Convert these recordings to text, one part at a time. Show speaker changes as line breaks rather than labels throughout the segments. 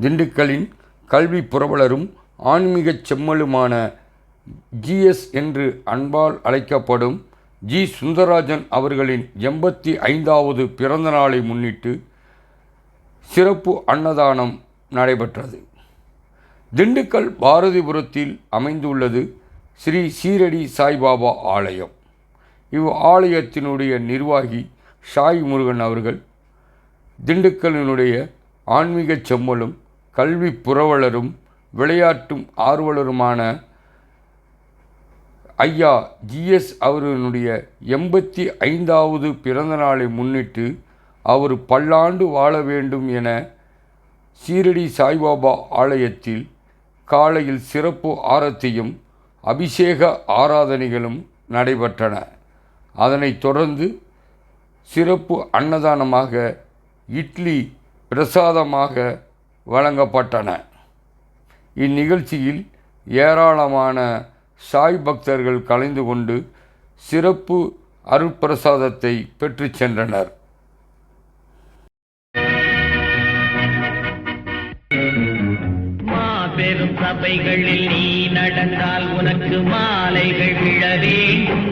திண்டுக்கலின் கல்வி புரவலரும் ஆன்மீகச் செம்மலுமான ஜிஎஸ் என்று அன்பால் அழைக்கப்படும் ஜி. சுந்தரராஜன் அவர்களின் எண்பத்தி ஐந்தாவது பிறந்த நாளை முன்னிட்டு சிறப்பு அன்னதானம் நடைபெற்றது. திண்டுக்கல் பாரதிபுரத்தில் அமைந்துள்ளது ஸ்ரீ சீரடி சாய்பாபா ஆலயம். இவ் ஆலயத்தினுடைய நிர்வாகி சாய் முருகன் அவர்கள் திண்டுக்கல்லினுடைய ஆன்மீக செம்மலும் கல்வி புரவலரும் விளையாட்டும் ஆர்வலருமான ஐயா ஜிஎஸ் அவர்களுடைய எண்பத்தி ஐந்தாவது பிறந்த நாளை முன்னிட்டு அவர் பல்லாண்டு வாழ வேண்டும் என சீரடி சாய்பாபா ஆலயத்தில் காலையில் சிறப்பு ஆரத்தியும் அபிஷேக ஆராதனைகளும் நடைபெற்றன. அதனைத் தொடர்ந்து சிறப்பு அன்னதானமாக இட்லி பிரசாதமாக வழங்கப்பட்டன. இந்நிகழ்ச்சியில் ஏராளமான சாய் பக்தர்கள் கலந்து கொண்டு சிறப்பு அருட்பிரசாதத்தை பெற்றுச் சென்றனர்.
மாபெரும் சபைகளில் நீ நடந்தால் உனக்கு மாலைகள் விழ வேண்டும்.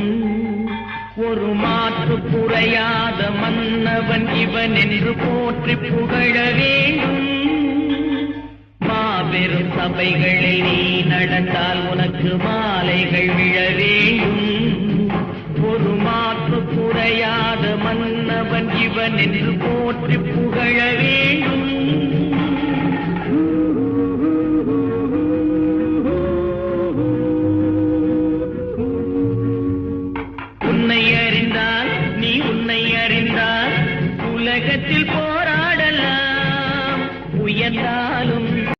ஒரு மாற்று குறையாத மன்னவன் இவன் என்று போற்றி புகழ வேண்டும். மாபெரும் நீ நடந்தால் உனக்கு மாலைகள் விழ வேண்டும் ஒரு மாற்று குறையாத மன்னவன் இவன் என்று போற்றி புகழ வேண்டும் உன்னை அறிந்தால் நீ உன்னை அறிந்தால் உலகத்தில் போராடலாம். உயர்ந்தாலும்